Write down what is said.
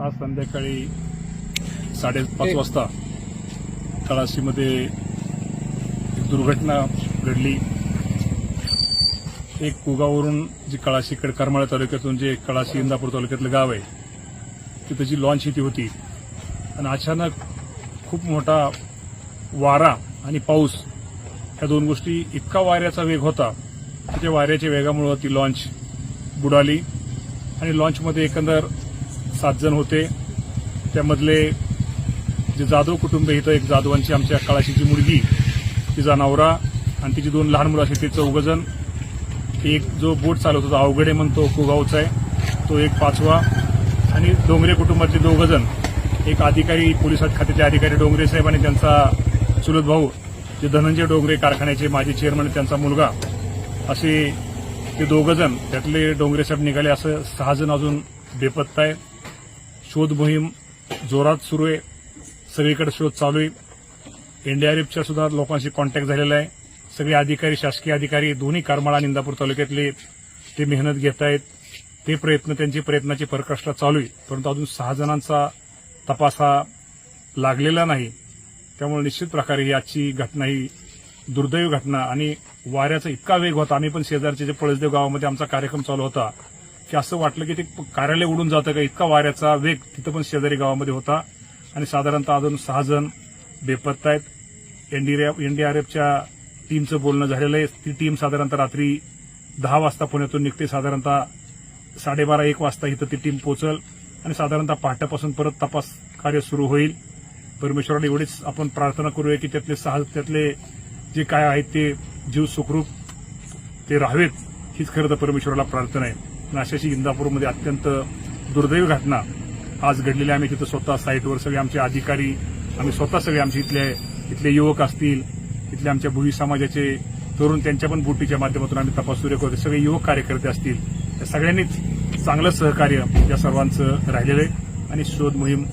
आज संध्याकाळी साडेपाच वाजता तळाशीमध्ये एक दुर्घटना घडली. एक कुगावरून जी कळाशीकडे करमाळा तालुक्यातून जे कळाशी इंदापूर तालुक्यातलं गाव आहे तिथं जी लॉन्च ती होती आणि अचानक खूप मोठा वारा आणि पाऊस ह्या दोन गोष्टी इतका वाऱ्याचा वेग होता की त्या वाऱ्याच्या वेगामुळं ती लॉन्च बुडाली. आणि लॉन्चमध्ये एकंदर सात जण होते. त्यामधले जे जाधव कुटुंब इथं एक जाधवांची आमच्या काळाशीची मुलगी तिचा नवरा आणि तिची दोन लहान मुलं असे ते चौघजण एक जो बोट चालवत होता अवघडे म्हणतो कुगावचा आहे तो एक पाचवा आणि डोंगरे कुटुंबातले दोघ जण. एक अधिकारी पोलीस खात्याचे अधिकारी डोंगरे साहेब आणि त्यांचा चुलत भाऊ जे धनंजय डोंगरे कारखान्याचे माजी चेअरमन त्यांचा मुलगा. असे ते दोघ जण त्यातले डोंगरे साहेब निघाले असं सहाजण अजून बेपत्ता आहे. शोध मोहीम जोरात सुरू आहे. सगळीकडे शोध चालू आहे. एनडीआरएफच्या सुद्धा लोकांशी कॉन्टॅक्ट झालेला आहे. सगळे अधिकारी शासकीय अधिकारी दोन्ही करमाळा आणि इंदापूर तालुक्यातले ते मेहनत घेत आहेत. ते प्रयत्न त्यांची प्रयत्नाची परकष्टा चालू आहे. परंतु अजून सहा जणांचा तपास हा लागलेला नाही. त्यामुळे निश्चित प्रकारे ही आजची घटना ही दुर्दैवी घटना आणि वाऱ्याचा इतका वेग होता. आम्ही पण शेजारचे जे पळसदेव गावामध्ये आमचा कार्यक्रम चालू होता की असं वाटलं की ते कार्यालय उडून जातं का? इतका वाऱ्याचा वेग तिथं पण शेजारी गावामध्ये होता. आणि साधारणतः अजून सहा जण बेपत्ता आहेत. एनडीआरएफच्या टीमचं बोलणं झालेलं आहे. ती टीम साधारणतः रात्री दहा वाजता पुण्यातून निघते. साधारणतः साडेबारा एक वाजता इथं ती टीम पोहोचल. आणि साधारणतः पहाटेपासून परत तपास कार्य सुरू होईल. परमेश्वराला एवढीच आपण प्रार्थना करूया की त्यातले सहा त्यातले जे काय आहेत ते जीव सुखरूप ते राहावेत. हीच खरं तर परमेश्वराला प्रार्थना आहे. नाशाशी इंदापूरमध्ये अत्यंत दुर्दैवी घटना आज घडलेली आम्ही तिथं स्वतः साईटवर सगळे आमचे अधिकारी आम्ही स्वतः सगळे आमचे इथले इथले युवक असतील इथले आमच्या भुई समाजाचे तरुण त्यांच्या पण बोटीच्या माध्यमातून आम्ही तपास सुरू करतो सगळे युवक कार्यकर्ते असतील. या सगळ्यांनीच चांगलं सहकार्य या सर्वांचं राहिलेलं आहे. आणि शोध मोहीम